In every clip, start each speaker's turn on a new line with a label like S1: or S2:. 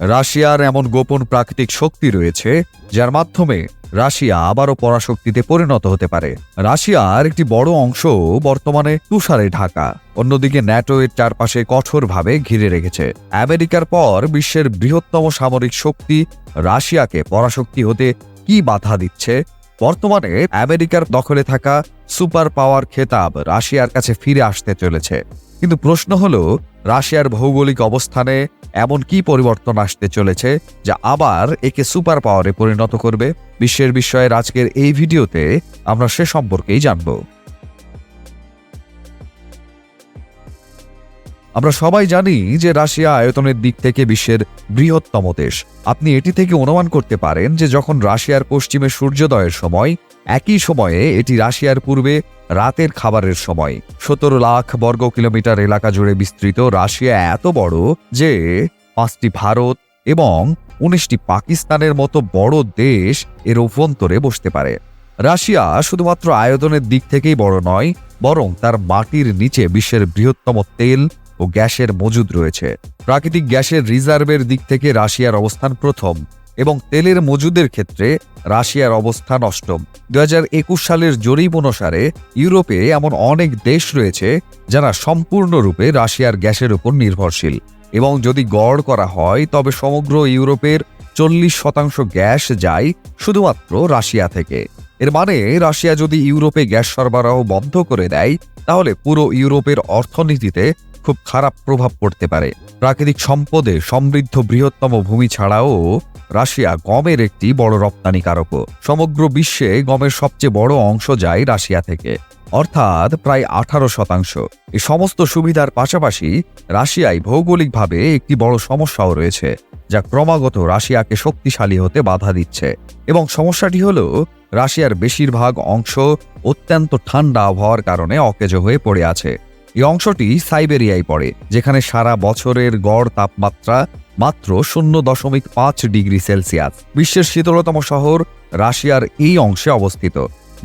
S1: রাশিয়ার এমন গোপন প্রাকৃতিক শক্তি রয়েছে, যার মাধ্যমে রাশিয়া আবারও পরাশক্তিতে পরিণত হতে পারে। রাশিয়ার একটি বড় অংশ বর্তমানে তুষারে ঢাকা। অন্যদিকে ন্যাটো এর চারপাশে কঠোরভাবে ঘিরে রেখেছে। আমেরিকার পর বিশ্বের বৃহত্তম সামরিক শক্তি রাশিয়াকে পরাশক্তি হতে কি বাধা দিচ্ছে? বর্তমানে আমেরিকার দখলে থাকা সুপার পাওয়ার খেতাব রাশিয়ার কাছে ফিরে আসতে চলেছে। কিন্তু প্রশ্ন হলো, রাশিয়ার ভৌগোলিক অবস্থানে এমন কি পরিবর্তন আসতে চলেছে যা আবার একে সুপার পাওয়ারে পরিণত করবে? বিশ্বের বিষয়ের আজকের এই ভিডিওতে আমরা সে সম্পর্কেই জানব। আমরা সবাই জানি যে রাশিয়া আয়তনের দিক থেকে বিশ্বের বৃহত্তম দেশ। আপনি এটি থেকে অনুমান করতে পারেন যে যখন রাশিয়ার পশ্চিমে সূর্যোদয়ের সময় একই সময়ে এটি রাশিয়ার পূর্বে রাতের খাবারের সময়। সতেরো লাখ বর্গ কিলোমিটার এলাকা জুড়ে বিস্তৃত রাশিয়া এত বড় যে পাঁচটি ভারত এবং উনিশটি পাকিস্তানের মতো বড় দেশ এর অভ্যন্তরে বসতে পারে। রাশিয়া শুধুমাত্র আয়তনের দিক থেকেই বড় নয়, বরং তার মাটির নিচে বিশ্বের বৃহত্তম তেল ও গ্যাসের মজুদ রয়েছে। প্রাকৃতিক গ্যাসের রিজার্ভের দিক থেকে রাশিয়ার অবস্থান প্রথম। এবং তেলের মজুদের ক্ষেত্রে রাশিয়ার অবস্থান অষ্টম দু সালের জরিপ অনুসারে ইউরোপে এমন অনেক দেশ রয়েছে যারা সম্পূর্ণরূপে রাশিয়ার গ্যাসের উপর নির্ভরশীল এবং যদি গড় করা হয়, তবে সমগ্র ইউরোপের চল্লিশ শতাংশ গ্যাস যায় শুধুমাত্র রাশিয়া থেকে। এর মানে রাশিয়া যদি ইউরোপে গ্যাস সরবরাহ বন্ধ করে দেয়, তাহলে পুরো ইউরোপের অর্থনীতিতে খুব খারাপ প্রভাব পড়তে পারে। প্রাকৃতিক সম্পদে সমৃদ্ধ বৃহত্তম ভূমি ছাড়াও রাশিয়া গমের একটি বড় রপ্তানিকারকও সমগ্র বিশ্বে গমের সবচেয়ে বড় অংশ যায় রাশিয়া থেকে। অর্থাৎ প্রায় আঠারো শতাংশ। এই সমস্ত সুবিধার পাশাপাশি রাশিয়ায় ভৌগোলিকভাবে একটি বড় সমস্যাও রয়েছে, যা ক্রমাগত রাশিয়াকে শক্তিশালী হতে বাধা দিচ্ছে। এবং সমস্যাটি হল, রাশিয়ার বেশিরভাগ অংশ অত্যন্ত ঠান্ডা আবহাওয়ার কারণে অকেজো হয়ে পড়ে আছে। এই অংশটি সাইবেরিয়ায় পড়ে, যেখানে সারা বছরের গড় তাপমাত্রা মাত্র শূন্য দশমিক পাঁচ ডিগ্রি সেলসিয়াস। বিশ্বের শীতলতম শহর রাশিয়ার এই অংশে অবস্থিত,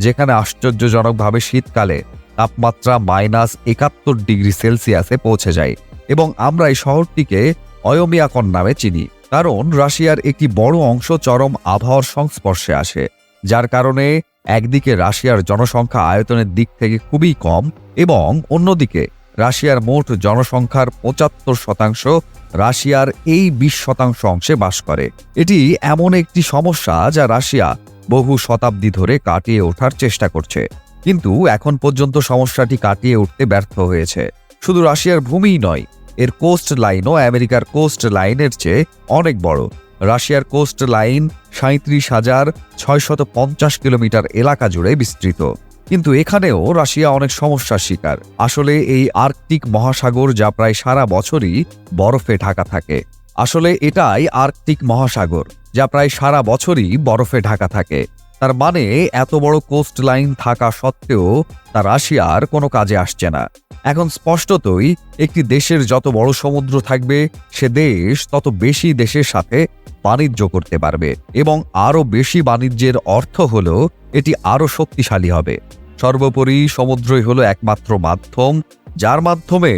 S1: যেখানে আশ্চর্যজনকভাবে শীতকালে তাপমাত্রা মাইনাস একাত্তর ডিগ্রি সেলসিয়াসে পৌঁছে যায় এবং আমরা এই শহরটিকে অয়মিয়াকন নামে চিনি। কারণ রাশিয়ার একটি বড় অংশ চরম আবহাওয়ার সংস্পর্শে আসে, যার কারণে একদিকে রাশিয়ার জনসংখ্যা আয়তনের দিক থেকে খুবই কম এবং অন্যদিকে রাশিয়ার মোট জনসংখ্যার পঁচাত্তর শতাংশ রাশিয়ার এই বিশ শতাংশ অংশে বাস করে। এটি এমন একটি সমস্যা যা রাশিয়া বহু শতাব্দী ধরে কাটিয়ে ওঠার চেষ্টা করছে। কিন্তু এখন পর্যন্ত সমস্যাটি কাটিয়ে উঠতে ব্যর্থ হয়েছে। শুধু রাশিয়ার ভূমিই নয়, এর কোস্ট লাইনও আমেরিকার কোস্ট লাইনের চেয়ে অনেক বড়। রাশিয়ার কোস্ট লাইন সাঁত্রিশ হাজার ছয়শত পঞ্চাশ কিলোমিটার এলাকা জুড়ে বিস্তৃত। কিন্তু এখানেও রাশিয়া অনেক সমস্যার শিকার। আসলে এই আর্কটিক মহাসাগর যা প্রায় সারা বছরই বরফে ঢাকা থাকে। আসলে এটাই আর্কটিক মহাসাগর, যা প্রায় সারা বছরই বরফে ঢাকা থাকে। তার মানে এত বড় কোস্ট লাইন থাকা সত্ত্বেও তা রাশিয়ার কোনো কাজে আসছে না। এখন স্পষ্টতই একটি দেশের যত বড় সমুদ্র থাকবে, সে দেশ তত বেশি দেশের সাথে বাণিজ্য করতে পারবে এবং আরও বেশি বাণিজ্যের অর্থ হল এটি আরও শক্তিশালী হবে। সর্বোপরি সমুদ্রই হলো একমাত্র মাধ্যম, যার মাধ্যমে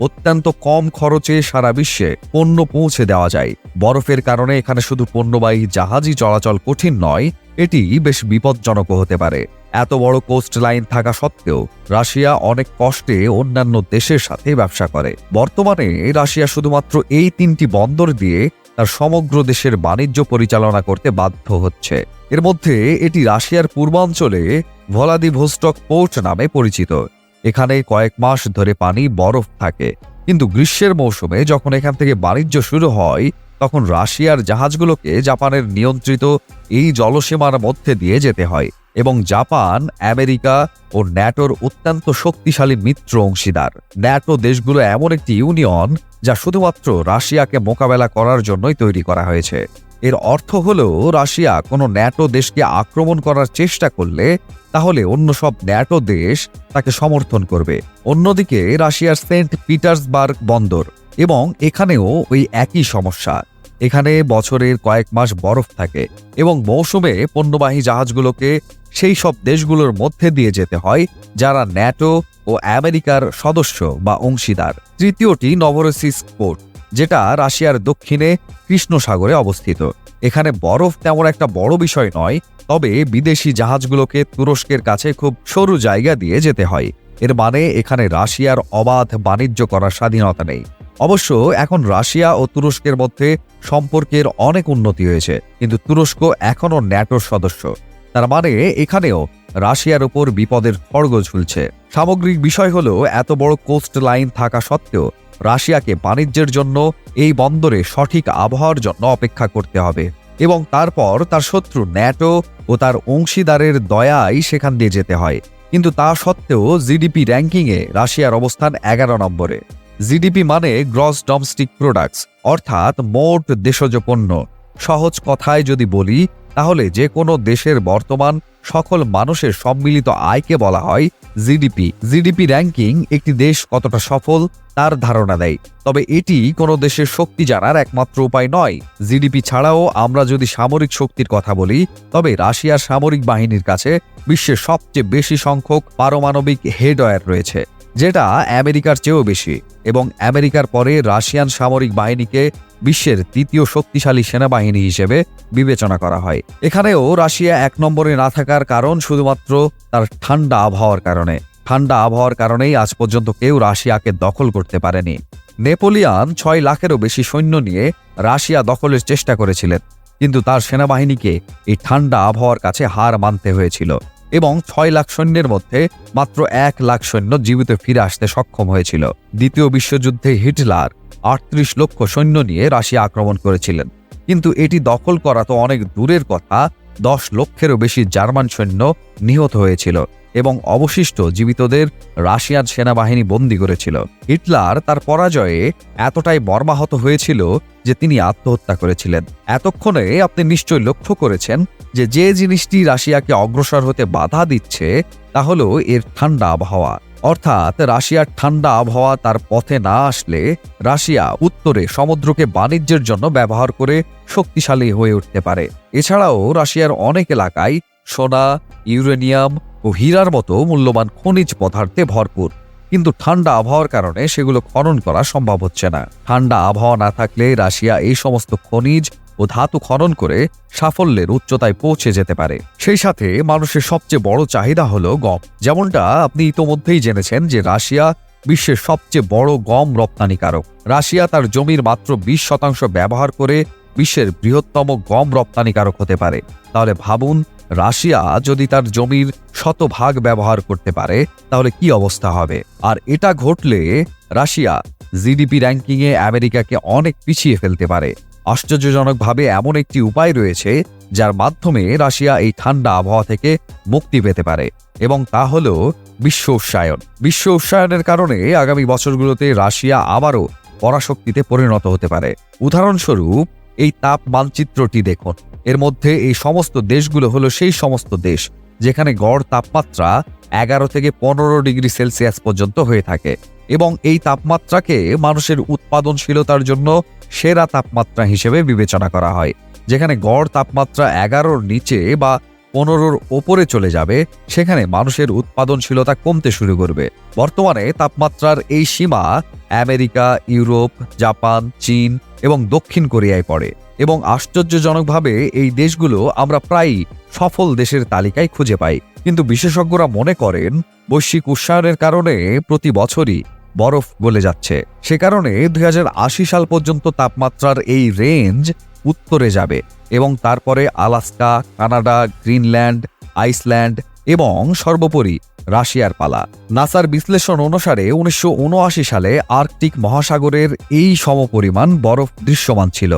S1: অত্যন্ত কম খরচে সারা বিশ্বে পণ্য পৌঁছে দেওয়া যায়। বরফের কারণে এখানে শুধু পণ্যবাহী জাহাজই চলাচল কঠিন নয় এটি বেশ বিপজ্জনকও হতে পারে। এত বড় কোস্ট লাইন থাকা সত্ত্বেও রাশিয়া অনেক কষ্টে অন্যান্য দেশের সাথে ব্যবসা করে। বর্তমানে রাশিয়া শুধুমাত্র এই তিনটি বন্দর দিয়ে তার সমগ্র দেশের বাণিজ্য পরিচালনা করতে বাধ্য হচ্ছে। এর মধ্যে এটি রাশিয়ার পূর্বাঞ্চলে ভলাদিভোস্টক পোর্ট নামে পরিচিত। এখানে কয়েক মাস ধরে পানি বরফ থাকে। কিন্তু গ্রীষ্মের মৌসুমে যখন এখান থেকে বাণিজ্য শুরু হয় তখন রাশিয়ার জাহাজগুলোকে জাপানের নিয়ন্ত্রিত এই জলসীমার মধ্যে দিয়ে যেতে হয় এবং জাপান, আমেরিকা ও ন্যাটোর অত্যন্ত শক্তিশালী মিত্র অংশীদার। ন্যাটো দেশগুলো এমন একটি ইউনিয়ন যা শুধুমাত্র রাশিয়াকে মোকাবেলা করার জন্যই তৈরি করা হয়েছে। এর অর্থ হল, রাশিয়া কোনো ন্যাটো দেশকে আক্রমণ করার চেষ্টা করলে তাহলে অন্য সব ন্যাটো দেশ তাকে সমর্থন করবে। অন্যদিকে, রাশিয়ার সেন্ট পিটার্সবার্গ বন্দর এবং এখানেও ওই একই সমস্যা। এখানে বছরের কয়েক মাস বরফ থাকে এবং মৌসুমে পণ্যবাহী জাহাজগুলোকে সেই সব দেশগুলোর মধ্যে দিয়ে যেতে হয়, যারা ন্যাটো ও আমেরিকার সদস্য বা অংশীদার। তৃতীয়টি নভরসিস্ক পোর্ট, যেটা রাশিয়ার দক্ষিণে কৃষ্ণ সাগরে অবস্থিত। এখানে বরফ তেমন একটা বড় বিষয় নয়, তবে বিদেশি জাহাজগুলোকে তুরস্কের কাছে খুব সরু জায়গা দিয়ে যেতে হয়। এর মানে এখানে রাশিয়ার অবাধ বাণিজ্য করার স্বাধীনতা নেই। অবশ্য এখন রাশিয়া ও তুরস্কের মধ্যে সম্পর্কের অনেক উন্নতি হয়েছে, কিন্তু তুরস্ক এখনও ন্যাটোর সদস্য। তার মানে এখানেও রাশিয়ার ওপর বিপদের খড়গ ঝুলছে। সামগ্রিক বিষয় হল, এত বড় কোস্ট লাইন থাকা সত্ত্বেও রাশিয়াকে বাণিজ্যের জন্য এই বন্দরে সঠিক আবহাওয়ার জন্য অপেক্ষা করতে হবে এবং তারপর তার শত্রু ন্যাটো ও তার অংশীদারের দয়াই সেখান দিয়ে যেতে হয়। কিন্তু তা সত্ত্বেও জিডিপি র্যাঙ্কিংয়ে রাশিয়ার অবস্থান এগারো নম্বরে। জিডিপি মানে গ্রস ডমস্টিক প্রোডাক্টস, অর্থাৎ মোট দেশজ পণ্য। সহজ কথায় যদি বলি তাহলে যে কোনো দেশের বর্তমান সকল মানুষের সম্মিলিত আয়কে বলা হয় জিডিপি। জিডিপি র্যাঙ্কিং একটি দেশ কতটা সফল তার ধারণা দেয়। তবে এটি কোনো দেশের শক্তি জানার একমাত্র উপায় নয়। জিডিপি ছাড়াও আমরা যদি সামরিক শক্তির কথা বলি, তবে রাশিয়ার সামরিক বাহিনীর কাছে বিশ্বের সবচেয়ে বেশি সংখ্যক পারমাণবিক হেডওয়্যার রয়েছে, যেটা আমেরিকার চেয়েও বেশি। এবং আমেরিকার পরে রাশিয়ান সামরিক বাহিনীকে বিশ্বের তৃতীয় শক্তিশালী সেনাবাহিনী হিসেবে বিবেচনা করা হয়। এখানেও রাশিয়া এক নম্বরে না থাকার কারণ শুধুমাত্র তার ঠান্ডা আবহাওয়ার কারণে। ঠান্ডা আবহাওয়ার কারণেই আজ পর্যন্ত কেউ রাশিয়াকে দখল করতে পারেনি। নেপোলিয়ান ছয় লাখেরও বেশি সৈন্য নিয়ে রাশিয়া দখলের চেষ্টা করেছিলেন, কিন্তু তার সেনাবাহিনীকে এই ঠান্ডা আবহাওয়ার কাছে হার মানতে হয়েছিল এবং ছয় লাখ সৈন্যের মধ্যে মাত্র এক লাখ সৈন্য জীবিত ফিরে আসতে সক্ষম হয়েছিল। দ্বিতীয় বিশ্বযুদ্ধে হিটলার আটত্রিশ লক্ষ সৈন্য নিয়ে রাশিয়া আক্রমণ করেছিলেন। কিন্তু এটি দখল করা তো অনেক দূরের কথা, দশ লক্ষেরও বেশি জার্মান সৈন্য নিহত হয়েছিল এবং অবশিষ্ট জীবিতদের রাশিয়ান সেনাবাহিনী বন্দী করেছিল। হিটলার তার পরাজয়ে এতটাই মর্মাহত হয়েছিল যে তিনি আত্মহত্যা করেছিলেন। এতক্ষণে আপনি নিশ্চয় লক্ষ্য করেছেন যে যে জিনিসটি রাশিয়াকে অগ্রসর হতে বাধা দিচ্ছে, তা হল এর ঠান্ডা আবহাওয়া। অর্থাৎ রাশিয়ার ঠান্ডা আবহাওয়া তার পথে না আসলে রাশিয়া উত্তরে সমুদ্রকে বাণিজ্যের জন্য ব্যবহার করে শক্তিশালী হয়ে উঠতে পারে। এছাড়াও রাশিয়ার অনেক এলাকায় সোনা, ইউরেনিয়াম ও হীরার মতো মূল্যবান খনিজ পদার্থে ভরপুর। কিন্তু ঠান্ডা আবহাওয়ার কারণে সেগুলো খনন করা সম্ভব হচ্ছে না। ঠান্ডা আবহাওয়া না থাকলে রাশিয়া এই সমস্ত খনিজ ও ধাতু খনন করে সাফল্যের উচ্চতায় পৌঁছে যেতে পারে। সেই সাথে মানুষের সবচেয়ে বড় চাহিদা হলো গম। যেমনটা আপনি ইতোমধ্যেই জেনেছেন যে রাশিয়া বিশ্বের সবচেয়ে বড় গম রপ্তানিকারক। রাশিয়া তার জমির মাত্র বিশ শতাংশ ব্যবহার করে বিশ্বের বৃহত্তম গম রপ্তানিকারক হতে পারে। তাহলে ভাবুন, রাশিয়া যদি তার জমির শতভাগ ব্যবহার করতে পারে, তাহলে কি অবস্থা হবে? আর এটা ঘটলে রাশিয়া জিডিপি র্যাঙ্কিংয়ে আমেরিকাকে অনেক পিছিয়ে ফেলতে পারে। আশ্চর্যজনকভাবে এমন একটি উপায় রয়েছে যার মাধ্যমে রাশিয়া এই ঠান্ডা আবহাওয়া থেকে মুক্তি পেতে পারে এবং তা হল বিশ্ব উৎসায়ন বিশ্ব উৎসায়নের কারণে আগামী বছরগুলোতে রাশিয়া আবারও পরাশক্তিতে পরিণত হতে পারে। উদাহরণস্বরূপ, এই তাপ মানচিত্রটি দেখুন। এর মধ্যে এই সমস্ত দেশগুলো হলো সেই সমস্ত দেশ যেখানে গড় তাপমাত্রা এগারো থেকে পনেরো ডিগ্রি সেলসিয়াস পর্যন্ত হয়ে থাকে এবং এই তাপমাত্রাকে মানুষের উৎপাদনশীলতার জন্য সেরা তাপমাত্রা হিসেবে বিবেচনা করা হয়, যেখানে গড় তাপমাত্রা এগারোর নিচে বা পনেরোর ওপরে চলে যাবে, সেখানে মানুষের উৎপাদনশীলতা কমতে শুরু করবে। বর্তমানে তাপমাত্রার এই সীমা আমেরিকা, ইউরোপ, জাপান, চীন এবং দক্ষিণ কোরিয়ায় পড়ে এবং আশ্চর্যজনকভাবে এই দেশগুলো আমরা প্রায়ই সফল দেশের তালিকায় খুঁজে পাই। কিন্তু বিশেষজ্ঞরা মনে করেন, বৈশ্বিক উষ্ণায়নের কারণে প্রতি বছরই বরফ গলে যাচ্ছে। সে কারণে দুই হাজার আশি সাল পর্যন্ত তাপমাত্রার এই রেঞ্জ উত্তরে যাবে এবং তারপরে আলাস্কা, কানাডা, গ্রিনল্যান্ড, আইসল্যান্ড এবং সর্বোপরি রাশিয়ার পালা। নাসার বিশ্লেষণ অনুসারে উনিশশো উনআশি সালে আর্কটিক মহাসাগরের এই সমপরিমাণ বরফ দৃশ্যমান ছিল।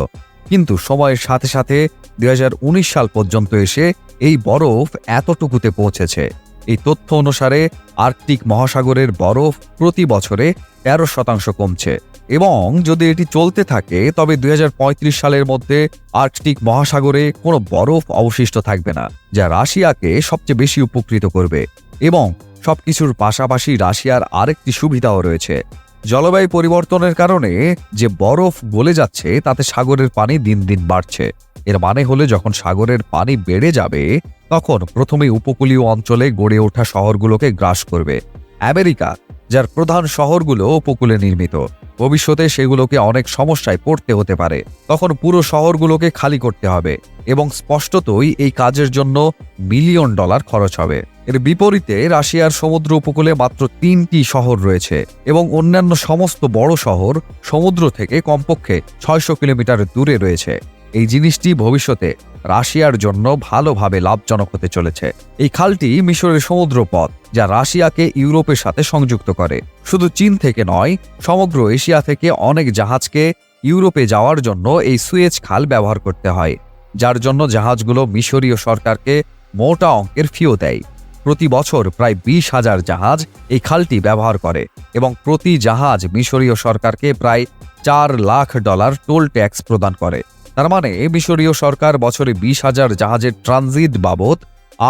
S1: কিন্তু সময়ের সাথে সাথে দুই হাজার উনিশ সাল পর্যন্ত এসে এই বরফ এতটুকুতে পৌঁছেছে। এই তথ্য অনুসারে আর্কটিক মহাসাগরের বরফ প্রতি বছরে তেরো শতাংশ কমছে। এবং যদি এটি চলতে থাকে, তবে দুই হাজার পঁয়ত্রিশ সালের মধ্যে আর্কটিক মহাসাগরে কোনো বরফ অবশিষ্ট থাকবে না, যা রাশিয়াকে সবচেয়ে বেশি উপকৃত করবে। এবং সবকিছুর পাশাপাশি রাশিয়ার আরেকটি সুবিধাও রয়েছে। জলবায়ু পরিবর্তনের কারণে যে বরফ গলে যাচ্ছে, তাতে সাগরের পানি দিন দিন বাড়ছে। এর মানে হলে যখন সাগরের পানি বেড়ে যাবে, তখন প্রথমে উপকূলীয় অঞ্চলে গড়ে ওঠা শহরগুলোকে গ্রাস করবে। আমেরিকা, যার প্রধান শহরগুলো উপকূলে নির্মিত, ভবিষ্যতে সেগুলোকে অনেক সমস্যায় পড়তে হতে পারে। তখন পুরো শহরগুলোকে খালি করতে হবে এবং স্পষ্টতই এই কাজের জন্য মিলিয়ন ডলার খরচ হবে। এর বিপরীতে রাশিয়ার সমুদ্র উপকূলে মাত্র তিনটি শহর রয়েছে এবং অন্যান্য সমস্ত বড় শহর সমুদ্র থেকে কমপক্ষে ছয়শো কিলোমিটার দূরে রয়েছে। এই জিনিসটি ভবিষ্যতে রাশিয়ার জন্য ভালোভাবে লাভজনক হতে চলেছে। এই খালটি মিশরের সমুদ্র পথ যা রাশিয়াকে ইউরোপের সাথে সংযুক্ত করে। শুধু চীন থেকে নয়, সমগ্র এশিয়া থেকে অনেক জাহাজকে ইউরোপে যাওয়ার জন্য এই সুয়েজ খাল ব্যবহার করতে হয়, যার জন্য জাহাজগুলো মিশরীয় সরকারকে মোটা অঙ্কের ফিও দেয়। প্রতি বছর প্রায় বিশ হাজার জাহাজ এই খালটি ব্যবহার করে এবং প্রতি জাহাজ মিশরীয় সরকারকে প্রায় চার লাখ ডলার টোল ট্যাক্স প্রদান করে। তার মানে মিশরীয় সরকার বছরে বিশ হাজার জাহাজের ট্রানজিট বাবদ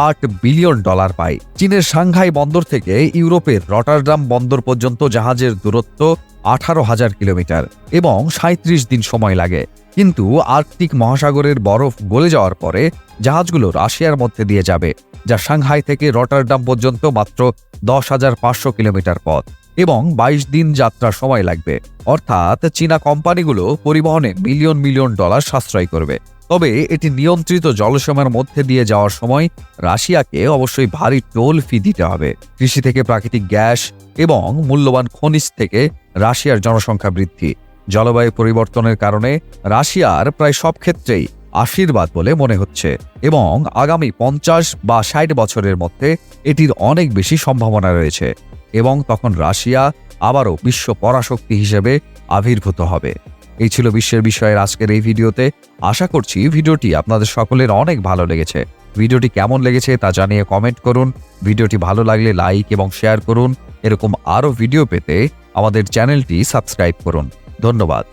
S1: আট বিলিয়ন ডলার পায়। চীনের সাংঘাই বন্দর থেকে ইউরোপের রটারডাম বন্দর পর্যন্ত জাহাজের দূরত্ব আঠারো হাজার কিলোমিটার এবং সাঁত্রিশ দিন সময় লাগে। কিন্তু আর্কটিক মহাসাগরের বরফ গলে যাওয়ার পরে জাহাজগুলো রাশিয়ার মধ্যে দিয়ে যাবে, যা সাংহাই থেকে রটারডাম পর্যন্ত মাত্র দশ হাজার পাঁচশো কিলোমিটার পথ। এবং ২২ দিন যাত্রার সময় লাগবে। অর্থাৎ চীনা কোম্পানিগুলো পরিবহনে মিলিয়ন মিলিয়ন ডলার সাশ্রয় করবে। তবে এটি নিয়ন্ত্রিত জলসীমার মধ্যে দিয়ে যাওয়ার সময় রাশিয়াকে অবশ্যই ভারী টোল ফি দিতে হবে। কৃষি থেকে প্রাকৃতিক গ্যাস এবং মূল্যবান খনিজ থেকে রাশিয়ার জনসংখ্যা বৃদ্ধি। জলবায়ু পরিবর্তনের কারণে রাশিয়ার প্রায় সব ক্ষেত্রেই আশীর্বাদ বলে মনে হচ্ছে এবং আগামী পঞ্চাশ বা ষাট বছরের মধ্যে এটির অনেক বেশি সম্ভাবনা রয়েছে। এবং তখন রাশিয়া আবারও বিশ্ব পরাশক্তি হিসেবে আবির্ভূত হবে। এই ছিল বিশ্বের বিষয়ের আজকের এই ভিডিওতে। আশা করছি ভিডিওটি আপনাদের সকলের অনেক ভালো লেগেছে। ভিডিওটি কেমন লেগেছে তা জানিয়ে কমেন্ট করুন। ভিডিওটি ভালো লাগলে লাইক এবং শেয়ার করুন। এরকম আরও ভিডিও পেতে আমাদের চ্যানেলটি সাবস্ক্রাইব করুন। ধন্যবাদ।